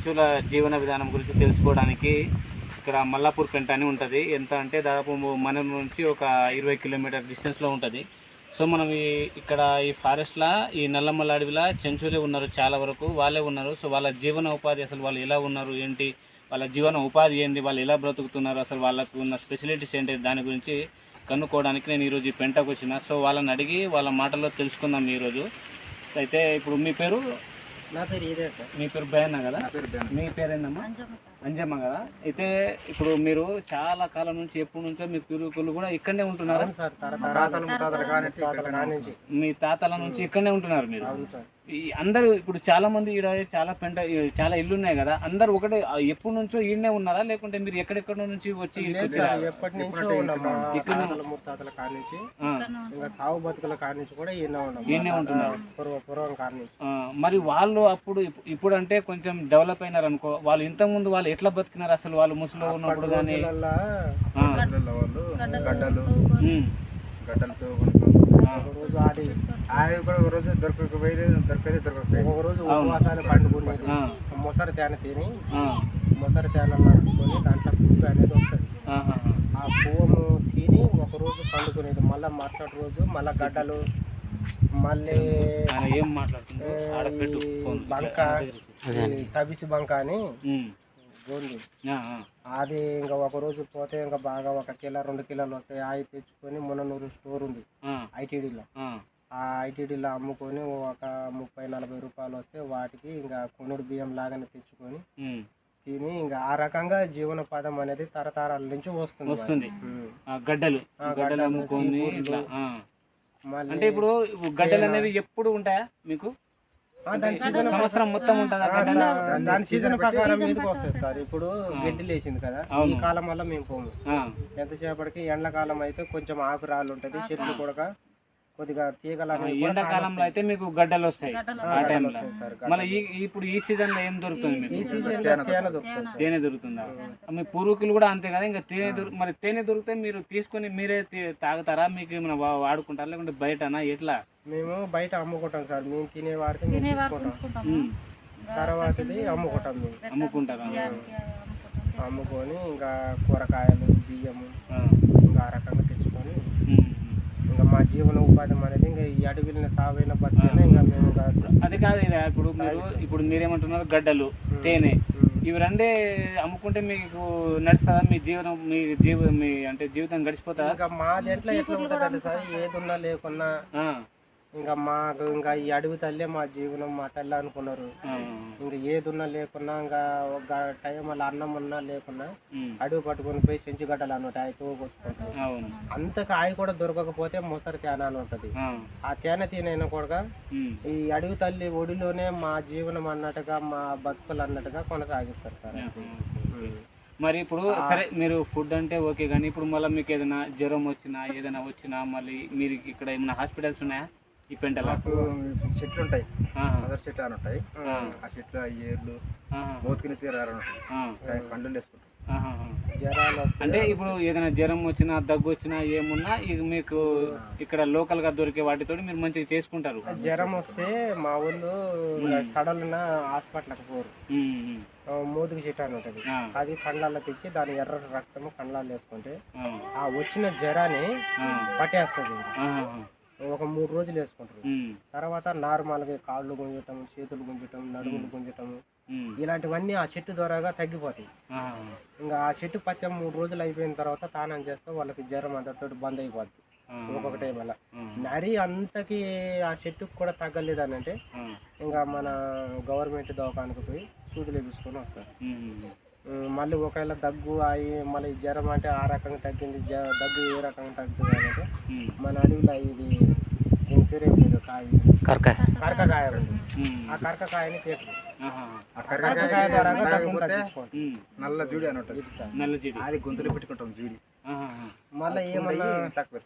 చెంచుల జీవన విధానం గురించి తెలుసుకోవడానికి ఇక్కడ మల్లాపూర్ పెంట అని ఉంటుంది. ఎంత అంటే దాదాపు మన నుంచి ఒక ఇరవై కిలోమీటర్ డిస్టెన్స్లో ఉంటుంది. సో మనం ఈ ఇక్కడ ఈ ఫారెస్ట్లో ఈ నల్లమల్ల అడవిలో చెంచులే ఉన్నారు చాలా వరకు వాళ్ళే ఉన్నారు. సో వాళ్ళ జీవన ఉపాధి అసలు వాళ్ళు ఎలా ఉన్నారు ఏంటి వాళ్ళ జీవన ఉపాధి ఏంటి వాళ్ళు ఎలా బ్రతుకుతున్నారు అసలు వాళ్ళకు ఉన్న స్పెషాలిటీస్ ఏంటి దాని గురించి కనుక్కోవడానికి నేను ఈరోజు ఈ పెంటకు వచ్చిన. సో వాళ్ళని అడిగి వాళ్ళ మాటల్లో తెలుసుకుందాం ఈరోజు. అయితే ఇప్పుడు మీ పేరు? నా పేరు ఇదే సార్. మీ పేరు బయన్న కదా? మీ పేరు ఏందమ్మా అంజమ్మ కదా? అయితే ఇప్పుడు మీరు చాలా కాలం నుంచి ఎప్పటి నుంచో మీ పూర్వీకులు కూడా ఇక్కడనే ఉంటున్నారు. మీ తాతల నుంచి ఇక్కడనే ఉంటున్నారు మీరు? అవును సార్. ఈ అందరూ ఇప్పుడు చాలా మంది ఈడ చాలా పెంట చాలా ఇల్లు ఉన్నాయి కదా అందరూ ఒకటే ఎప్పటి నుంచో ఈడనే ఉన్నారా? లేకుంటే మీరు ఎక్కడెక్కడ నుంచి వచ్చి ఎప్పటి నుంచో ముత్తాతల కాడి నుంచి ఇంకా సాగు బతుకుల కాడి నుంచి కూడా ఉన్నాం. ఈడనే ఉంటున్నారు. పూర్వ పూర్వం కాడి నుంచి. మరి వాళ్ళు అప్పుడు ఇప్పు- ఇప్పుడు అంటే కొంచెం డెవలప్ అయినారు అనుకో వాళ్ళు ఇంతకు ముందు వాళ్ళు ఎట్లా బతికినారు? అసలు వాళ్ళు ముసలిలో ఉన్నప్పుడు కానీ గడ్డలు గడ్డలతో రోజు అది అవి కూడా ఒక రోజు దొరకకపోయేది దొరకదు దొరకకపోయేది. ఒక రోజు ఉపవాసాలు పండుకునేది మొసరి తేనె తిని మొసరి తేనె నరుపుకొని దాంట్లో పువ్వు అనేది వస్తుంది. ఆ పువ్వును తిని ఒక రోజు పండుకునేది. మళ్ళీ మరుసటి రోజు మళ్ళీ గడ్డలు మళ్ళీ బంక ఈ తబిసి బంక అని. గోంది. అది ఇంకా ఒక రోజు పోతే ఇంకా బాగా ఒక కిలో రెండు కిలోలు వస్తాయి. అవి తెచ్చుకొని ముననూరు స్టోర్ ఉంది ఐటీడీలో. ఆ. ఐటీడీలో అమ్ముకొని ఒక ముప్పై నలభై రూపాయలు వస్తే వాటికి ఇంకా కొనుడు బియ్యం లాగానే తెచ్చుకొని. తిని ఇంకా ఆ రకంగా జీవనోపాధం అనేది తరతరాల నుంచి వస్తుంది వస్తుంది. గడ్డలు. గడ్డలు అమ్ముకొని అంటే ఇప్పుడు గడ్డలు అనేవి ఎప్పుడు ఉంటాయా మీకు? సంవత్సరం మొత్తం ఉంటుందా దాని సీజన్ ప్రకారం మీదకి వస్తుంది సార్. ఇప్పుడు గడ్డి లేచింది కదా ఈ కాలం వల్ల మేము పోము. ఎంతసేపటికి ఎండాకాలం అయితే కొంచెం ఆకురాళ్ళు ఉంటుంది చెట్లు కూడా కొద్దిగా తీగలు అనేవి కూడా ఎండాకాలంలో అయితే మీకు గడ్డలు వస్తాయి ఆ టైంలో. మళ్ళీ ఈ ఇప్పుడు ఈ సీజన్లో ఏం దొరుకుతుంది మీకు? ఈ సీజన్ తేనె దొరుకుతుంది. తేనె దొరుకుతుందా? మీ పూర్వీకులు కూడా అంతే కదా ఇంకా తేనె దొరు మరి తేనె దొరికితే మీరు తీసుకొని మీరే తీ- తాగుతారా? మీకు ఏమైనా వాడుకుంటారా? లేకుంటే బయటనా? ఎట్లా? మేము బయట అమ్ముకుంటాం సార్. మేము తినే వారికి మేము తీసుకుంటాం. తర్వాతది అమ్ముకుంటాం మేము. అమ్ముకుంటారా? అమ్ముకొని ఇంకా కూరగాయలు బియ్యము. ఇంకా ఆ రకంగా తెచ్చుకొని ఉమ్. ఇంకా మా ఉపాధి అనేది ఇంకా ఈ అడవిలో సాగైన బతికేనే ఇంకా మేము అది కాదు ఇది ఇప్పుడు మీరు ఇప్పుడు మీరేమంటున్నారు? గడ్డలు తేనె. ఇవి రెండే అమ్ముకుంటే మీకు నడుస్తుందా? మీ జీవనం మీ జీవ మీ అంటే జీవితం గడిచిపోతుందా? ఇంకా మా దేంట్లో ఎట్లా ఉంటుంది సార్ ఏదున్నా లేకున్నా ఇంకా మాకు ఇంకా ఈ అడవి తల్లే మా జీవనం మా తల్లి అనుకున్నారు. ఇంకా ఏదున్నా లేకున్నా ఇంకా ఒక టైం అలా అన్నం ఉన్నా లేకున్నా అడవి పట్టుకొని పోయి చెంచుగడ్డలు అన్నమాట అవి తోకొచ్చుకుంటాం అవును. అంత కాయ కూడా దొరకకపోతే మొసరి తేనె అని ఉంటుంది. ఆ, తేనె తినైనా కూడా ఈ అడవి తల్లి ఒడిలోనే మా జీవనం అన్నట్టుగా మా బతుకులు అన్నట్టుగా కొనసాగిస్తారు సార్. మరి ఇప్పుడు సరే మీరు ఫుడ్ అంటే ఓకే కానీ ఇప్పుడు మళ్ళీ మీకు ఏదైనా జ్వరం వచ్చినా ఏదైనా వచ్చినా మళ్ళీ మీరు ఇక్కడ ఏమైనా హాస్పిటల్స్ ఉన్నాయా? ఈ పెంటలో చెట్లు ఉంటాయి. మదర్ చెట్లు అని ఉంటాయి. ఆ, చెట్లు ఏర్లు ఆహా, మూతికి తీరారు ఉంటాయి. ఆ, కండు వేసుకుంటాం. ఆహా, ఆ. జ్వరాలు అంటే ఇప్పుడు ఏదైనా జ్వరం వచ్చినా దగ్గు వచ్చినా ఏమున్నా ఇక మీకు ఇక్కడ లోకల్గా దొరికే వాటితో మీరు మంచిగా చేసుకుంటారు. జ్వరం వస్తే మా ఊళ్ళో సడలున్న హాస్పిటల్కి పోరు. మూతికి చెట్టు అని ఉంటుంది. అది కండ్లాల్లో తెచ్చి దాని ఎర్ర రక్తము కండ్లాల్లో వేసుకుంటే ఆ, వచ్చిన జ్వరాన్ని పట్టేస్తుంది. ఒక మూడు రోజులు వేసుకుంటారు. తర్వాత నార్మల్గా కాళ్ళు గుంజటం చేతులు గుంజటం నడుములు గుంజటం ఇలాంటివన్నీ ఆ చెట్టు ద్వారాగా తగ్గిపోతాయి. ఇంకా ఆ చెట్టు పత్యం మూడు రోజులు అయిపోయిన తర్వాత తానం చేస్తే వాళ్ళకి జ్వరం అంతతో బంద్ అయిపోద్ది. ఒక్కొక్కటే వల్ల నరి అంతకి ఆ చెట్టుకు కూడా తగ్గలేదు అని అంటే ఇంకా మన గవర్నమెంట్ దవాఖానకు పోయి సూదులు వేపించుకొని వస్తారు. మళ్ళీ ఒకవేళ దగ్గు అయి మళ్ళీ జ్వరం అంటే ఆ రకంగా తగ్గింది జ- దగ్గు ఏ రకంగా తగ్గుతుంది అంటే మన అడవిలో ఇది దీని పేరు ఏం పేరు కాయ కరకకాయ ఉంది. ఉమ్, ఆ కరకకాయని కరకకాయ కరకాయ ఉమ్, నల్ల జూడి అని అది గొంతులో పెట్టుకుంటాం జూడి. మళ్ళీ ఏమన్నా తక్కువ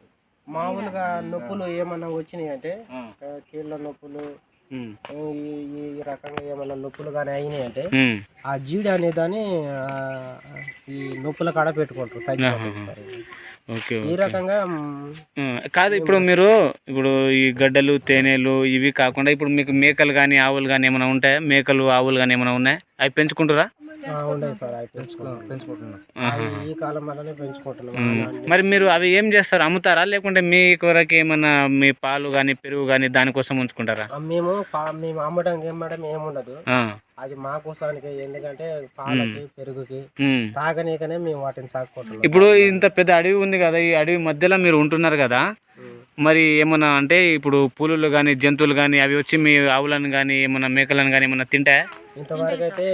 మామూలుగా నొప్పులు ఏమన్నా వచ్చినాయి అంటే కీళ్ళ నొప్పులు ఈ రకంగా ఏమన్నా నొప్పులు కానీ అయినాయి అంటే ఆ జీడి అనే దాన్ని ఈ నొప్పుల కాడ పెట్టుకుంటారు. ఓకే ఈ రకంగా కాదు ఇప్పుడు మీరు ఇప్పుడు ఈ గడ్డలు తేనెలు ఇవి కాకుండా ఇప్పుడు మీకు మేకలు కానీ ఆవులు కానీ ఏమైనా ఉంటాయా? మేకలు ఆవులు కానీ ఏమైనా ఉన్నాయా? అవి పెంచుకుంటారా? ఉన్నాయి సార్ అవి పెంచుకుంటున్నాం. ఈ కాలం వల్లనే పెంచుకుంటున్నాం మరి మీరు అవి ఏం చేస్తారు? అమ్ముతారా? లేకుంటే మీ కొరకు ఏమన్నా మీ పాలు కానీ పెరుగు కానీ దానికోసం ఉంచుకుంటారా? మేము పా- మేము అమ్మడం ఏమడం ఏముండదు. ఆ, అది మా కోసానికి ఎందుకంటే పాలకి పెరుగుకి. తాగనీకనే మేము వాటిని సాగుకుంటున్నాం. ఇప్పుడు ఇంత పెద్ద అడవి ఉంది కదా ఈ అడవి మధ్యలో మీరు ఉంటున్నారు కదా. మరి ఏమన్నా అంటే ఇప్పుడు పులులు కానీ జంతువులు కానీ అవి వచ్చి మీ ఆవులను కానీ ఏమన్నా మేకలను కానీ ఏమన్నా తింటాయా? ఇంతవరకు అయితే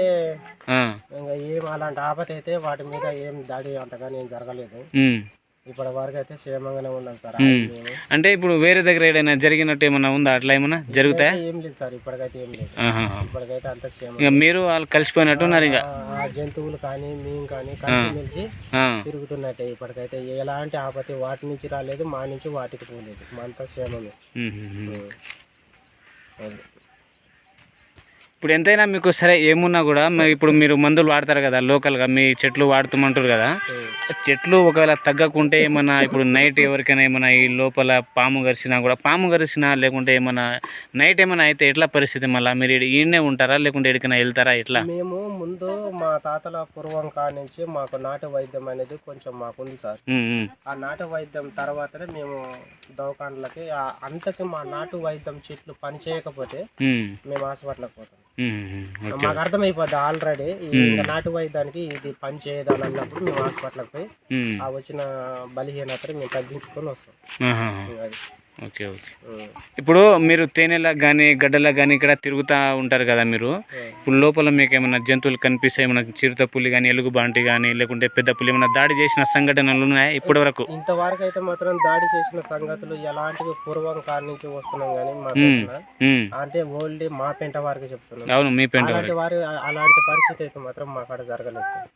ఇంకా ఏం అలాంటి ఆపత అయితే వాటి మీద ఏం దాడి అంతగాని ఏం జరగలేదు. ఇప్పటి వరకు అయితే క్షేమంగానే ఉన్నాం సార్. మేము అంటే ఇప్పుడు వేరే దగ్గర ఏదైనా జరిగినట్టు ఏమన్నా ఉందా? అట్లా ఏమన్నా జరుగుతాయా? ఏం లేదు సార్ ఇప్పటికైతే ఏం లేదు. ఆహాహా. ఇప్పటికైతే అంత క్షేమం ఇక మీరు వాళ్ళు కలిసిపోయినట్టు ఉన్నారు ఇక. ఆ- ఆ జంతువులు కానీ మేము కానీ కలిసి మెలిసి ఆ, తిరుగుతున్నట్టే ఇప్పటికైతే. ఎలాంటి ఆపత్తి వాటి నుంచి రాలేదు మా నుంచి వాటికి పోలేదు. మా అంతా క్షేమమే. ఉమ్, ఉమ్, ఉమ్. అది. ఇప్పుడు ఎంతైనా మీకు సరే ఏమున్నా కూడా మరి ఇప్పుడు మీరు మందులు వాడతారు కదా లోకల్గా మీ చెట్లు వాడుతామంటారు కదా చెట్లు ఒకవేళ తగ్గకుంటే ఏమన్నా ఇప్పుడు నైట్ ఎవరికైనా ఏమైనా ఈ లోపల పాము గరిచినా కూడా పాము గరిచినా లేకుంటే ఏమన్నా నైట్ ఏమైనా అయితే ఎట్లా పరిస్థితి మళ్ళీ? మీరు ఈడ- ఈడనే ఉంటారా? లేకుంటే ఎక్కడికైనా వెళ్తారా? ఎట్లా? మేము ముందు మా తాతల పూర్వం కాడ నుంచి మాకు నాటు వైద్యం అనేది కొంచెం మాకుంది సార్. ఆ నాటు వైద్యం తర్వాతనే మేము దవాఖానలకి ఆ- అంతకి మా నాటు వైద్యం చెట్లు పని చేయకపోతే ఉమ్, మేము హాస్పిటల్కి పోతాం. మాకు అర్థమైపోద్ది ఆల్రెడీ ఇంకా నాటు వైద్యానికి ఇది పని చేయదని అన్నప్పుడు మేము హాస్పిటల్కి పోయి ఆ వచ్చిన బలహీనతని మేము తగ్గించుకొని వస్తాం. అది. Okay okay. ఇప్పుడు మీరు తేనెలకు కానీ గడ్డలకు కానీ ఇక్కడ తిరుగుతూ ఉంటారు కదా మీరు. ఇప్పుడు లోపల మీకు ఏమైనా జంతువులు కనిపిస్తాయి ఏమైనా చిరుత పులి కానీ ఎలుగు బాంటి కానీ లేకుంటే పెద్ద పులి ఏమైనా దాడి చేసిన సంఘటనలు ఉన్నాయా ఇప్పటి వరకు ఇంతవరకు అయితే మాత్రం దాడి చేసిన సంగతులు ఎలాంటివి పూర్వం కాడి నుంచి వస్తున్నాం కానీ అంటే ఓల్డ్ మా పెంట వారికి చెప్తున్నాం. అవును మీ పెంట అలాంటి వారి అలాంటి పరిస్థితి అయితే మాత్రం మా కాడ జరగలేదు సార్.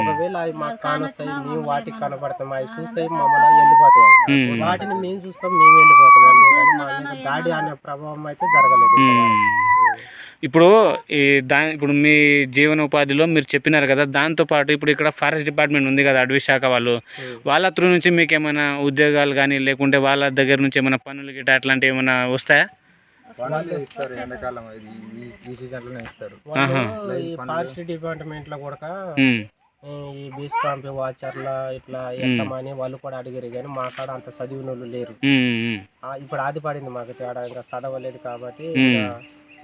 ఒకవేళ అవి మాకు కానొస్తాయి మేము వాటికి కనబడతాం అవి చూస్తాయి మమ్మల్ని వెళ్ళిపోతాయి వాటిని మేము చూస్తాం మేము వెళ్ళిపోతాం. అంతేగాని మా మీద దాడి అనే ప్రభావం అయితే జరగలేదు. ఇప్పుడు ఈ దా ఇప్పుడు మీ జీవనోపాధిలో మీరు చెప్పినారు కదా దాంతో పాటు ఇప్పుడు ఇక్కడ ఫారెస్ట్ డిపార్ట్మెంట్ ఉంది కదా అడవి శాఖ వాళ్ళు. వాళ్ళ త్రూ నుంచి మీకు ఏమైనా ఉద్యోగాలు కానీ లేకుంటే వాళ్ళ దగ్గర నుంచి ఏమైనా పనులు గిట్ట అట్లాంటివి ఏమైనా వస్తాయా? వాళ్ళు ఇస్తారు ఎండాకాలం ఇది ఈ- ఈ సీజన్లోనే ఇస్తారు. వాళ్ళు ఈ ఫారెస్ట్ డిపార్ట్మెంట్లో కూడా ఉమ్, ఈ బీస్ కాంపి వాచర్ల ఇట్లా ఎక్కమని వాళ్ళు కూడా అడిగారు కానీ మా కాడ అంత చదివిన వాళ్ళు లేరు. ఆ, ఇప్పుడు అది పడింది మాకు తేడా. ఇంకా చదవలేదు కాబట్టి ఇంకా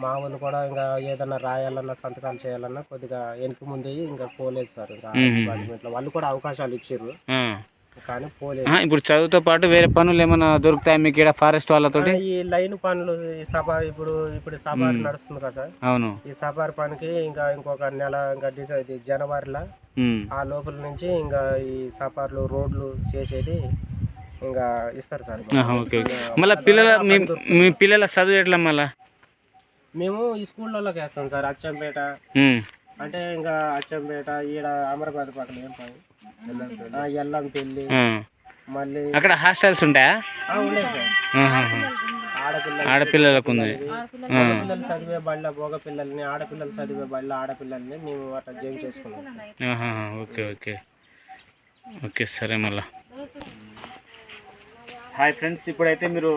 మా వాళ్ళు కూడా ఇంకా ఏదన్నా రాయాలన్నా సంతకాలు చేయాలన్నా కొద్దిగా వెనక ముందే ఇంకా పోలేదు సార్. ఇంకా డిపార్ట్మెంట్లో వాళ్ళు కూడా అవకాశాలు ఇచ్చారు. ఆ. కానీ పోలేదు. ఇప్పుడు చదువుతో పాటు వేరే పనులు ఏమైనా దొరుకుతాయి మీకు ఇక్కడ ఫారెస్ట్ వాళ్ళతోటి? ఈ లైన్ పనులు ఈ సభ ఇప్పుడు ఇప్పుడు సఫారీ నడుస్తుంది కదా సార్. అవును. ఈ సఫారీ పనికి ఇంకా ఇంకొక నెల ఇంకా డిసె- ఇది జనవరిలో ఆ లోపల నుంచి ఇంకా ఈ సఫార్లు రోడ్లు చేసేది ఇంకా ఇస్తారు సార్. ఓకే మళ్ళీ పిల్లల మీ పిల్లల చదువు ఎట్లా మళ్ళా? మేము ఈ స్కూళ్ళలోకి వేస్తాం సార్ అచ్చంపేట. అంటే ఇంకా అచ్చంపేట ఈడ అమరాబాద్ పక్కన ఏం పని మళ్ళీ అక్కడ హాస్టల్స్ ఉంటాయా? ఆడపిల్లలకు ఉంది. పిల్లలు చదివే బళ్ళ పిల్లల్ని ఆడపిల్లలు చదివే బళ్ళ ఆడపిల్లల్ని మేము అట్లా జైన్ చేసుకున్నాం ఓకే ఓకే. ఓకే సరే మళ్ళా. హాయ్ ఫ్రెండ్స్ ఇప్పుడైతే మీరు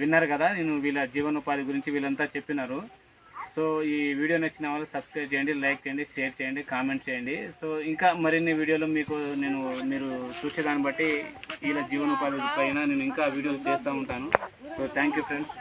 విన్నారు కదా నేను వీళ్ళ జీవనోపాధి గురించి వీళ్ళంతా చెప్పినారు. సో ఈ వీడియో నచ్చిన వాళ్ళు సబ్స్క్రైబ్ చేయండి లైక్ చేయండి షేర్ చేయండి కామెంట్ చేయండి. సో ఇంకా మరిన్ని వీడియోలు మీకు నేను మీరు చూసేదాన్ని బట్టి ఇలా జీవనోపాధి పైన నేను ఇంకా వీడియోలు చేస్తూ ఉంటాను. So thank you friends.